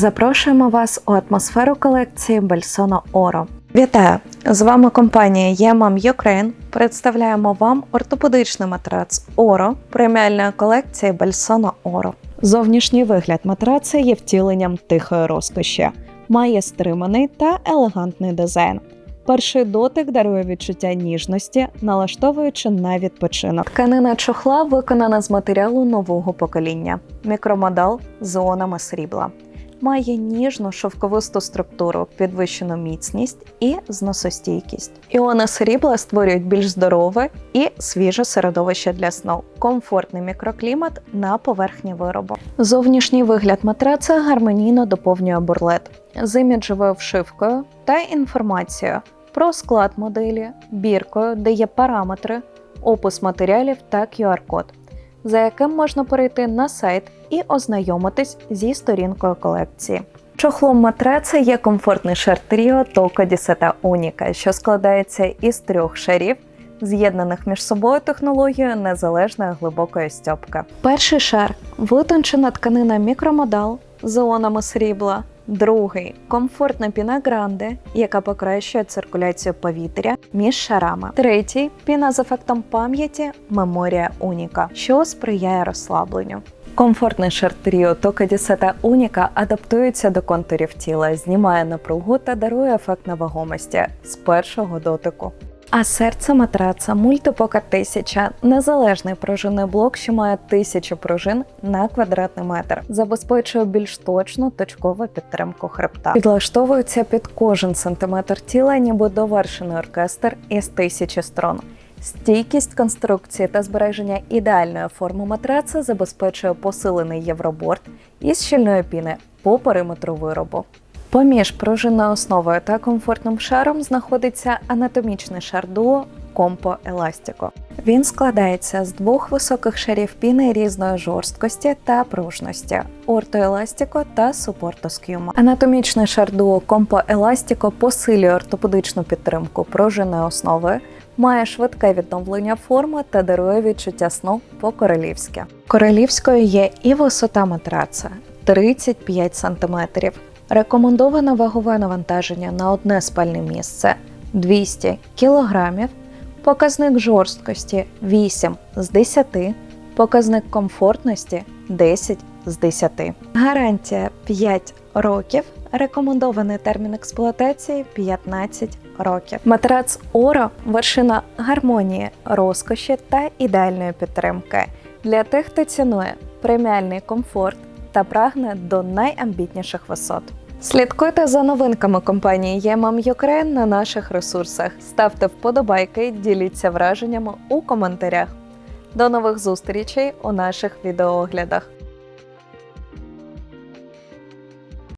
Запрошуємо вас у атмосферу колекції Бельсоно Оро. Вітаю! З вами компанія Yemam Ukraine. Представляємо вам ортопедичний матрац Оро преміальної колекції Бельсоно Оро. Зовнішній вигляд матраца є втіленням тихої розкоші, має стриманий та елегантний дизайн. Перший дотик дарує відчуття ніжності, налаштовуючи на відпочинок. Тканина чохла виконана з матеріалу нового покоління, мікромодал з іонами срібла. Має ніжну шовковисту структуру, підвищену міцність і зносостійкість. Іони срібла створюють більш здорове і свіже середовище для сну, комфортний мікроклімат на поверхні виробу. Зовнішній вигляд матраца гармонійно доповнює бурлет з іміджевою вшивкою та інформацією про склад моделі, біркою, де є параметри, опис матеріалів та QR-код, за яким можна перейти на сайт і ознайомитись зі сторінкою колекції. Чохлом матраца є комфортний шар Тріо Токо Дісета Уніка, що складається із трьох шарів, з'єднаних між собою технологією незалежної глибокої стьопки. Перший шар витончена тканина мікромодал з іонами срібла. Другий комфортна піна гранде, яка покращує циркуляцію повітря між шарами. Третій піна з ефектом пам'яті Меморія Уніка, що сприяє розслабленню. Комфортний шар Тріо Тока Дісета Уніка адаптується до контурів тіла, знімає напругу та дарує ефект невагомості з першого дотику. А серце матраца мультипока 1000 – незалежний пружинний блок, що має 1000 пружин на квадратний метр, забезпечує більш точну точкову підтримку хребта. Підлаштовується під кожен сантиметр тіла, ніби довершений оркестр із тисячі струн. Стійкість конструкції та збереження ідеальної форми матраца забезпечує посилений євроборд із щільної піни по периметру виробу. Поміж пружинною основою та комфортним шаром знаходиться анатомічний шар дуо Компо Еластіко. Він складається з двох високих шарів піни різної жорсткості та пружності ортоеластіко та супортоскюма. Анатомічний шар дуо Компо Еластіко посилює ортопедичну підтримку пружинної основи, має швидке відновлення форми та дарує відчуття сну по-королівськи. Королівською є і висота матраца 35 см. Рекомендоване вагове навантаження на одне спальне місце 200 кг, показник жорсткості 8 з 10, показник комфортності 10 з 10. Гарантія 5 років. Рекомендований термін експлуатації 15 років. Матрац Оро вершина гармонії, розкоші та ідеальної підтримки для тих, хто цінує преміальний комфорт та прагне до найамбітніших висот. Слідкуйте за новинками компанії ЄМАМ Ukraine на наших ресурсах. Ставте вподобайки, діліться враженнями у коментарях. До нових зустрічей у наших відеооглядах.